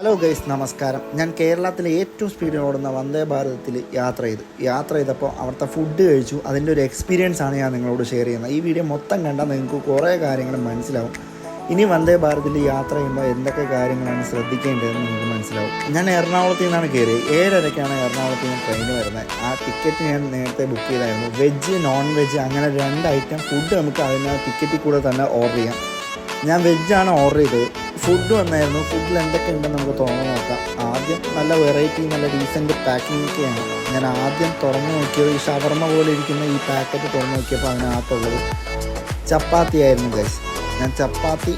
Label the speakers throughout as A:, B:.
A: Hello guys നമസ്കാരം. ഞാൻ കേരളത്തിലെ ഏറ്റവും സ്പീഡിൽ ഓടുന്ന വന്ദേ ഭാരതത്തിൽ യാത്ര ചെയ്തു. യാത്ര ചെയ്തപ്പോൾ അവിടുത്തെ ഫുഡ് കഴിച്ചു. അതിന്റെ ഒരു എക്സ്പീരിയൻസ് ആണ് ഞാൻ നിങ്ങളോട് ഷെയർ ചെയ്യുന്നത്. ഈ വീഡിയോ മൊത്തം കണ്ടാൽ നിങ്ങൾക്ക് കുറേ കാര്യങ്ങൾ മനസ്സിലാവും. ഇനി വന്ദേ ഭാരതിൽ യാത്ര ചെയ്യുമ്പോൾ എന്തൊക്കെ കാര്യങ്ങളാണ് ശ്രദ്ധിക്കേണ്ടതെന്ന് നിങ്ങൾക്ക് മനസ്സിലാവും. ഞാൻ എറണാകുളത്തു നിന്നാണ് കയറിയത്. ഏഴരയ്ക്കാണ് എറണാകുളത്ത് നിന്ന് ട്രെയിൻ വരുന്നത്. ആ ടിക്കറ്റ് ഞാൻ നേരത്തെ ബുക്ക് ചെയ്തായിരുന്നു. വെജ് നോൺ വെജ് അങ്ങനെ രണ്ട് ഐറ്റം ഫുഡ് നമുക്ക് അതിന് ടിക്കറ്റിൽ കൂടെ തന്നെ ഓർഡർ ചെയ്യാം. ഞാൻ വെജാണ് ഓർഡർ ചെയ്തത്. ഫുഡ് വന്നായിരുന്നു. ഫുഡിൽ എന്തൊക്കെ ഉണ്ടെന്ന് നമുക്ക് തുറന്ന് നോക്കാം. ആദ്യം നല്ല വെറൈറ്റി നല്ല ഡീസന്റ് ഒക്കെയാണ്. ഞാൻ ആദ്യം തുറന്നു നോക്കിയത് ഈ ഷവർമ പോലെ ഇരിക്കുന്ന ഈ പാക്കറ്റ് തുറന്നു നോക്കിയപ്പോൾ അതിനകത്തുള്ളത് ചപ്പാത്തി ആയിരുന്നു ഗൈസ് ഞാൻ ചപ്പാത്തി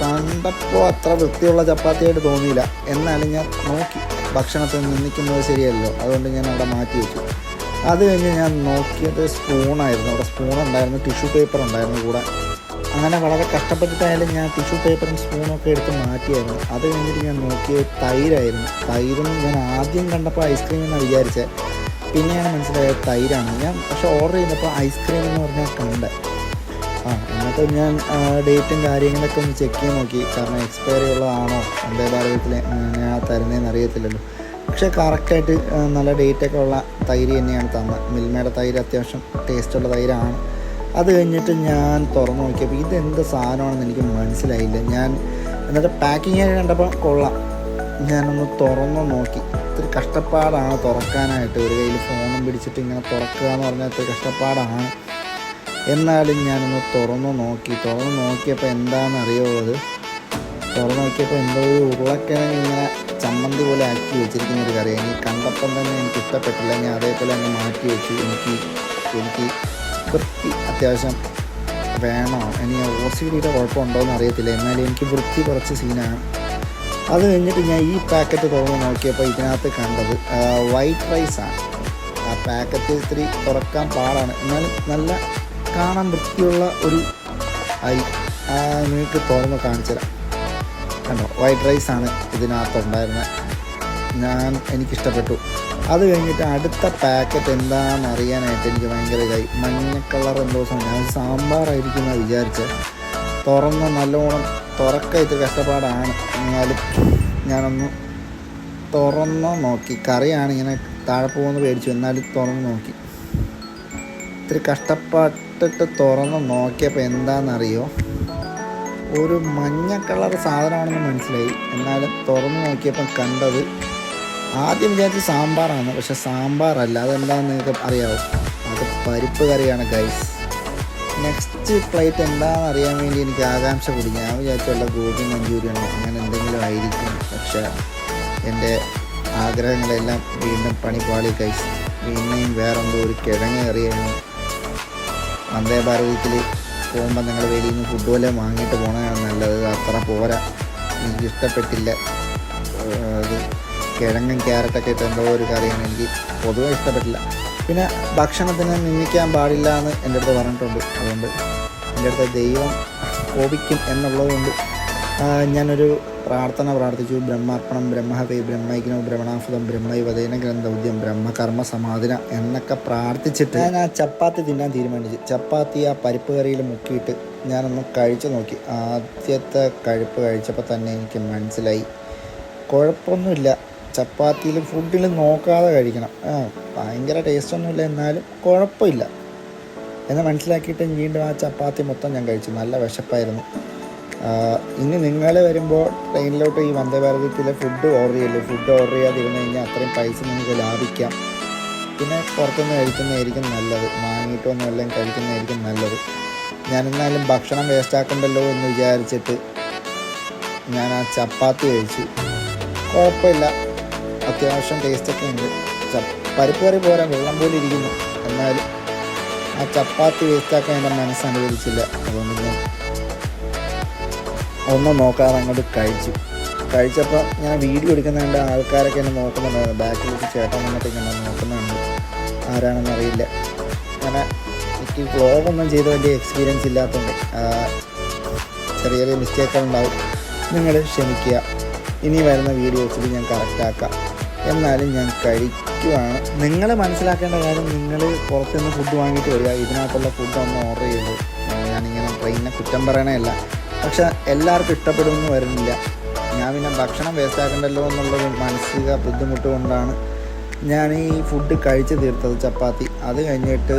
A: കണ്ടപ്പോൾ അത്ര വൃത്തിയുള്ള ചപ്പാത്തിയായിട്ട് തോന്നിയില്ല. എന്നാലും ഞാൻ നോക്കി. ഭക്ഷണത്തിൽ നിന്നിക്കുന്നത് ശരിയല്ലോ. അതുകൊണ്ട് ഞാൻ അവിടെ മാറ്റി വെച്ചു. അത് കഴിഞ്ഞ് ഞാൻ നോക്കിയത് സ്പൂണായിരുന്നു അവിടെ സ്പൂൺ ഉണ്ടായിരുന്നു ടിഷ്യൂ പേപ്പർ ഉണ്ടായിരുന്നു കൂടെ. അങ്ങനെ വളരെ കഷ്ടപ്പെട്ടിട്ടായാലും ഞാൻ ടിഷ്യൂ പേപ്പറും സ്പൂണും ഒക്കെ എടുത്ത് മാറ്റിയായിരുന്നു. അത് കഴിഞ്ഞിട്ട് ഞാൻ നോക്കിയത് തൈരായിരുന്നു. തൈരും ഞാൻ ആദ്യം കണ്ടപ്പോൾ ഐസ്ക്രീം എന്നാണ് വിചാരിച്ചത് പിന്നെയാണ് മനസ്സിലായത് തൈരാണ്. ഞാൻ പക്ഷെ ഓർഡർ ചെയ്തപ്പോൾ ഐസ്ക്രീം എന്ന് പറഞ്ഞാൽ കണ്ട. ആ എന്നിട്ട് ഞാൻ ഡേറ്റും കാര്യങ്ങളൊക്കെ ഒന്ന് ചെക്ക് ചെയ്ത് നോക്കി. കാരണം എക്സ്പയറി ഉള്ളതാണോ? വന്ദേ ഭാരതത്തിൽ ഞാൻ തരുന്നതെന്ന് അറിയത്തില്ലല്ലോ. പക്ഷേ കറക്റ്റായിട്ട് നല്ല ഡേറ്റൊക്കെ ഉള്ള തൈര് തന്നെയാണ് തന്നത്. മിൽമയുടെ തൈര് അത്യാവശ്യം ടേസ്റ്റുള്ള തൈരാണ്. അത് കഴിഞ്ഞിട്ട് ഞാൻ തുറന്നു നോക്കിയപ്പോൾ ഇതെന്ത് സാധനമാണെന്ന് എനിക്ക് മനസ്സിലായില്ല. ഞാൻ എന്നിട്ട് പാക്കിങ് കണ്ടപ്പോൾ കൊള്ളാം. ഞാനൊന്ന് തുറന്നു നോക്കി. ഇത്തിരി കഷ്ടപ്പാടാണ് തുറക്കാനായിട്ട്. ഒരു കയ്യിൽ ഫോണും പിടിച്ചിട്ട് ഇങ്ങനെ തുറക്കുക എന്ന് പറഞ്ഞാൽ ഇത്തിരി കഷ്ടപ്പാടാണ്. എന്നാലും ഞാനൊന്ന് തുറന്നു നോക്കി. തുറന്നു നോക്കിയപ്പോൾ എന്താണെന്ന് അറിയുള്ളത് തുറന്നു നോക്കിയപ്പോൾ എന്തോ ഒരു ഉരുളക്കിഴങ്ങ് ഇങ്ങനെ ചമ്മന്തി പോലെ ആക്കി വെച്ചിരിക്കുന്ന ഒരു കറി എനിക്ക് കണ്ടപ്പം തന്നെ എനിക്ക് ഇഷ്ടപ്പെട്ടില്ല. ഞാൻ അതേപോലെ അങ്ങ് മാറ്റി വെച്ചു. എനിക്ക് എനിക്ക് വൃത്തി അത്യാവശ്യം വേണോ? ഇനി ഒ സി ഡിയുടെ കുഴപ്പമുണ്ടോ എന്ന് അറിയത്തില്ല എന്നാലും എനിക്ക് വൃത്തി കുറച്ച് സീനാണ് അത് കഴിഞ്ഞിട്ട് ഞാൻ ഈ പാക്കറ്റ് തുറന്ന് നോക്കിയപ്പോൾ ഇതിനകത്ത് കണ്ടത് വൈറ്റ് റൈസാണ് ആ പാക്കറ്റ് ഇത്തിരി തുറക്കാൻ പാടാണ്. എന്നാലും നല്ല കാണാൻ വൃത്തിയുള്ള ഒരു ഐ നിങ്ങൾക്ക് തുറന്ന് കാണിച്ചു തരാം കണ്ടോ വൈറ്റ് റൈസാണ് ഇതിനകത്തുണ്ടായിരുന്നത്. ഞാൻ എനിക്കിഷ്ടപ്പെട്ടു. അത് കഴിഞ്ഞിട്ട് അടുത്ത പാക്കറ്റ് എന്താണെന്ന് അറിയാനായിട്ട് എനിക്ക് ഭയങ്കര ഇതായി. മഞ്ഞ കളർ എന്തോ സാധനം. ഞാൻ സാമ്പാറായിരിക്കും എന്ന് വിചാരിച്ചത്. തുറന്ന് നല്ലോണം തുറക്കായിട്ട് കഷ്ടപ്പാടാണ്. എന്നാലും ഞാനൊന്ന് തുറന്ന് നോക്കി. കറിയാണ് ഇങ്ങനെ താഴെ പോകുന്ന പേടിച്ചു എന്നാലും തുറന്ന് നോക്കി. ഇത്തിരി കഷ്ടപ്പെട്ടിട്ട് തുറന്ന് നോക്കിയപ്പോൾ എന്താണെന്നറിയോ? ഒരു മഞ്ഞ കളർ സാധനമാണെന്ന് മനസ്സിലായി. എന്നാലും തുറന്ന് നോക്കിയപ്പം കണ്ടത് ആദ്യം വിചാരിച്ച് സാമ്പാറാണ് പക്ഷെ സാമ്പാറല്ല. അതെന്താണെന്ന് നിങ്ങൾക്ക് അറിയാവോ? അത് പരിപ്പ് കറിയാണ് ഗൈസ് നെക്സ്റ്റ് പ്ലേറ്റ് എന്താണെന്ന് അറിയാൻ വേണ്ടി എനിക്ക് ആകാംക്ഷ കൂടി. ഞാൻ വിചാരിച്ചുള്ള ഗോപി മഞ്ചൂരിയാണോ അങ്ങനെ എന്തെങ്കിലും ആയിരിക്കും. പക്ഷെ എന്റെ ആഗ്രഹങ്ങളെല്ലാം വീണ്ടും പണിപ്പാളി ഗൈസ് പിന്നെയും വേറെന്തോ ഒരു കിഴങ്ങ് കറിയാണ്. വന്ദേ ഭാരതത്തിൽ പോകുമ്പോൾ നിങ്ങൾ വെളിയിൽ നിന്ന് ഫുഡ് പോലെ വാങ്ങിയിട്ട് പോകണതാണ് നല്ലത്. അത്ര പോരാ. എനിക്ക് ഇഷ്ടപ്പെട്ടില്ല അത് കിഴങ്ങും ക്യാരറ്റൊക്കെ ഇട്ട് എന്തോ ഒരു കറിയാണ് എനിക്ക് പൊതുവെ ഇഷ്ടപ്പെട്ടില്ല. പിന്നെ ഭക്ഷണത്തിന് നിന്ദിക്കാൻ പാടില്ല എന്ന് എന്റെ അടുത്ത് പറഞ്ഞിട്ടുണ്ട്. അതുകൊണ്ട് എന്റെ അടുത്ത് ദൈവം കോപിക്കും എന്നുള്ളതുകൊണ്ട് ഞാനൊരു പ്രാർത്ഥന പ്രാർത്ഥിച്ചു. ബ്രഹ്മാർപ്പണം ബ്രഹ്മഹവേ ബ്രഹ്മൈക്നോ ബ്രഹ്മണാഫുതം ബ്രഹ്മൈവദേന ഗ്രന്ഥൗദ്യം ബ്രഹ്മകർമ്മ സമാധിന എന്നൊക്കെ പ്രാർത്ഥിച്ചിട്ട് ഞാൻ ആ ചപ്പാത്തി തിന്നാൻ തീരുമാനിച്ചു. ചപ്പാത്തി ആ പരിപ്പ് കറിയിൽ മുക്കിയിട്ട് ഞാനൊന്ന് കഴിച്ചു നോക്കി. ആദ്യത്തെ കഴിപ്പ് കഴിച്ചപ്പോൾ തന്നെ എനിക്ക് മനസ്സിലായി. കുഴപ്പമൊന്നുമില്ല. ചപ്പാത്തിയിലും ഫുഡിലും നോക്കാതെ കഴിക്കണം. ആ ഭയങ്കര ടേസ്റ്റൊന്നുമില്ല എന്നാലും കുഴപ്പമില്ല. എന്ന് മനസ്സിലാക്കിയിട്ട് വീണ്ടും ആ ചപ്പാത്തി മൊത്തം ഞാൻ കഴിച്ചു. നല്ല വിശപ്പായിരുന്നു. ഇനി നിങ്ങൾ വരുമ്പോൾ ട്രെയിനിലോട്ട് ഈ വന്ദേ ഭാരതത്തിലെ ഫുഡ് ഓർഡർ ചെയ്യല്ലേ? ഫുഡ് ഓർഡർ ചെയ്യാതിരുന്ന് കഴിഞ്ഞാൽ അത്രയും പൈസ നിങ്ങൾക്ക് ലാഭിക്കാം. പിന്നെ പുറത്തുനിന്ന് കഴിക്കുന്നതായിരിക്കും നല്ലത്. വാങ്ങിയിട്ടൊന്നും എല്ലാം കഴിക്കുന്നതായിരിക്കും നല്ലത്. ഞാനെന്നാലും ഭക്ഷണം വേസ്റ്റ് ആക്കണ്ടല്ലോ എന്ന് വിചാരിച്ചിട്ട് ഞാൻ ആ ചപ്പാത്തി കഴിച്ചു. കുഴപ്പമില്ല. അത്യാവശ്യം ടേസ്റ്റൊക്കെ ഉണ്ട്. പരിപ്പ് കറി പോരാ വെള്ളം പോലെ ഇരിക്കുന്നു. എന്നാലും ആ ചപ്പാത്തി വേസ്റ്റാക്കാൻ എന്റെ മനസ്സ് അനുവദിച്ചില്ല. അതുകൊണ്ട് ഞാൻ ഒന്നും നോക്കാതെ അങ്ങോട്ട് കഴിച്ചു. കഴിച്ചപ്പോൾ ഞാൻ വീഡിയോ എടുക്കുന്നതിന്റെ ആൾക്കാരൊക്കെ എന്നെ നോക്കുന്നുണ്ടായിരുന്നു ബാക്കിലേക്ക് ചേട്ടൻ വന്നിട്ട് ഇങ്ങനെ നോക്കുന്നുണ്ട്. ആരാണെന്ന് അറിയില്ല. അങ്ങനെ എനിക്ക് വ്ളോഗൊന്നും ചെയ്ത് വലിയ എക്സ്പീരിയൻസ് ഇല്ലാത്തതുകൊണ്ട് ചെറിയ ചെറിയ മിസ്റ്റേക്കുകൾ ഉണ്ടാവും. നിങ്ങൾ ക്ഷമിക്കുക. ഇനി വരുന്ന വീഡിയോസിൽ ഞാൻ കറക്റ്റാക്കാം എന്നാലും ഞാൻ കഴിക്കുവാണ്. നിങ്ങൾ മനസ്സിലാക്കേണ്ട കാര്യം നിങ്ങൾ പുറത്തുനിന്ന് ഫുഡ് വാങ്ങിയിട്ട് വരിക. ഇതിനകത്തുള്ള ഫുഡ് ഒന്ന് ഓർഡർ ചെയ്ത്. ഞാനിങ്ങനെ ട്രെയിനിനെ കുറ്റം പറയണമല്ല പക്ഷെ എല്ലാവർക്കും ഇഷ്ടപ്പെടുമെന്ന് വരുന്നില്ല. ഞാൻ പിന്നെ ഭക്ഷണം വേസ്റ്റാക്കണ്ടല്ലോ എന്നുള്ളൊരു മാനസിക ബുദ്ധിമുട്ട് കൊണ്ടാണ് ഞാൻ ഈ ഫുഡ് കഴിച്ച് തീർത്തത് ചപ്പാത്തി. അത് കഴിഞ്ഞിട്ട്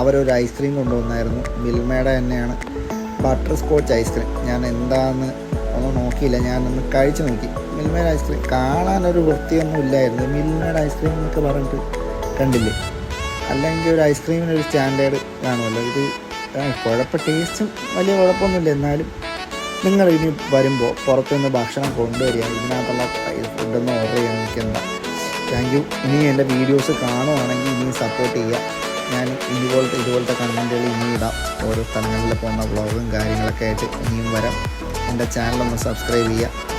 A: അവരൊരു ഐസ്ക്രീം കൊണ്ടുവന്നായിരുന്നു. മിൽമയുടെ തന്നെയാണ്. ബട്ടർ സ്കോച്ച് ഐസ്ക്രീം ഞാൻ എന്താണെന്ന് ഒന്നും നോക്കിയില്ല. ഞാനൊന്ന് കഴിച്ച് നോക്കി. മിൽമയുടെ ഐസ്ക്രീം കാണാനൊരു വൃത്തിയൊന്നും ഇല്ലായിരുന്നു. മിൽമേഡ് ഐസ്ക്രീം എന്നൊക്കെ പറഞ്ഞിട്ട് കണ്ടില്ലേ? അല്ലെങ്കിൽ ഒരു ഐസ്ക്രീമിന് ഒരു സ്റ്റാൻഡേർഡ് കാണുമല്ലോ. ഇത് കുഴപ്പം ടേസ്റ്റും വലിയ കുഴപ്പമൊന്നുമില്ല. എന്നാലും നിങ്ങൾ ഇനി വരുമ്പോൾ പുറത്തുനിന്ന് ഭക്ഷണം കൊണ്ടുവരിക. ഇതിനകത്തുള്ള ഫുഡൊന്നും ഓർഡർ ചെയ്യാൻ നിൽക്കണ്ട. താങ്ക് യു ഇനി എന്റെ വീഡിയോസ് കാണുവാണെങ്കിൽ ഇനിയും സപ്പോർട്ട് ചെയ്യുക. ഞാൻ ഇതുപോലത്തെ ഇതുപോലത്തെ കണ്ടന്റുകൾ ഇനിയും ഇടാം. ഓരോ സ്ഥലങ്ങളിൽ പോകുന്ന വ്ളോഗും കാര്യങ്ങളൊക്കെ ആയിട്ട് ഇനിയും വരാം. എന്റെ ചാനലൊന്ന് സബ്സ്ക്രൈബ് ചെയ്യുക.